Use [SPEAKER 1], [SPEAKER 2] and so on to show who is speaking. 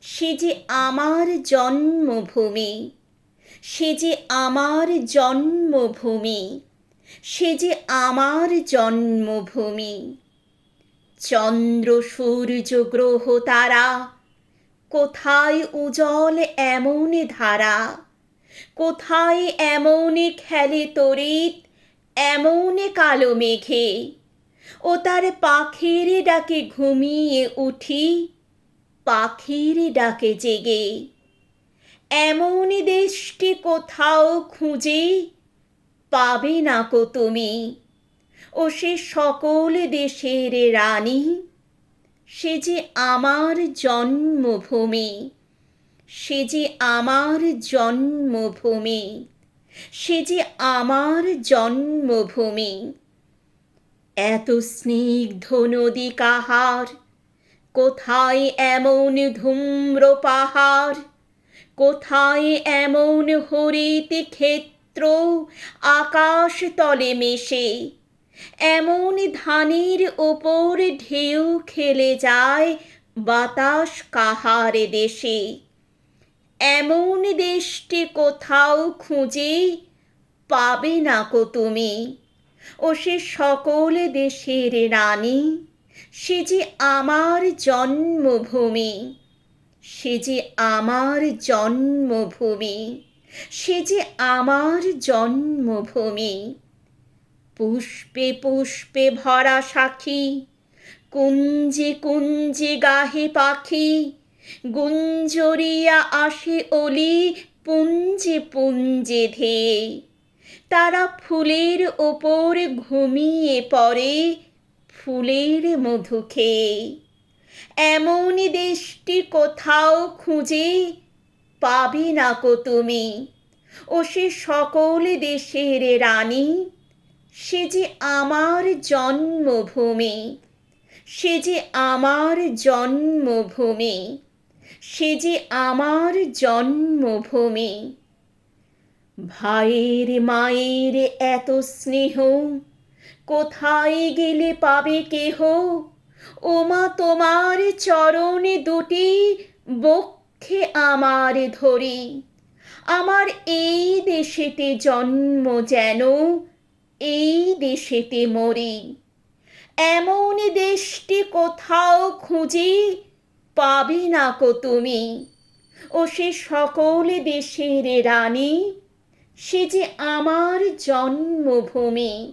[SPEAKER 1] সে যে আমার জন্মভূমি, সে যে আমার জন্মভূমি, সে যে আমার জন্মভূমি। চন্দ্র সূর্য গ্রহ তারা, কোথায় উজ্জ্বল এমন ধারা? কোথায় এমন খেলে তরিত এমন কালো মেঘে? ও তার পাখির ডাকে ঘুমিয়ে উঠি পাখির ডাকে জেগে। এমন দেশটি কোথাও খুঁজে পাবে না কো তুমি। ও সে সকল দেশের রানী, সে যে আমার জন্মভূমি, সে যে আমার জন্মভূমি, সে যে আমার জন্মভূমি। এত স্নিগ্ধ নদী কাহার কোথায় এমন ধূম্র পাহাড়? কোথায় এমন হরিত ক্ষেত্র? আকাশ তলে মেশে। এমন ধানের ওপর ঢেউ খেলে যায় বাতাস কাহার দেশে? এমন দেশটি কোথাও খুঁজে পাবে না কো তুমি? ও সে সকল দেশের রানী। সে যে আমার জন্মভূমি, সে যে আমার জন্মভূমি, সে যে আমার জন্মভূমি। পুষ্পে পুষ্পে ভরা সাক্ষী, কুঞ্জে কুঞ্জে গাহে পাখি, গুঞ্জরিয়া আসে অলি পুঞ্জে পুঞ্জে ধেয়ে। তারা ফুলের ওপর ঘুমিয়ে পড়ে ফুলের মধু খেয়ে। এমন দেশটি কোথাও খুঁজে পাবে না কো তুমি? ও সে সকল দেশের রানী, সে যে আমার জন্মভূমি, সে যে আমার জন্মভূমি, সে যে আমার জন্মভূমি। ভাইয়ের, মায়ের এত স্নেহ কোথায় গেলে পাবে কেহ? ওমা, তোমার চরণে দুটি বক্ষে আমার ধরি। আমার এই দেশেতে জন্ম যেন, এই দেশেতে মরি। এমন দেশটি কোথাও খুঁজি পাবে না কো তুমি? ও সে সকল দেশের রানী, সে যে আমার জন্মভূমি।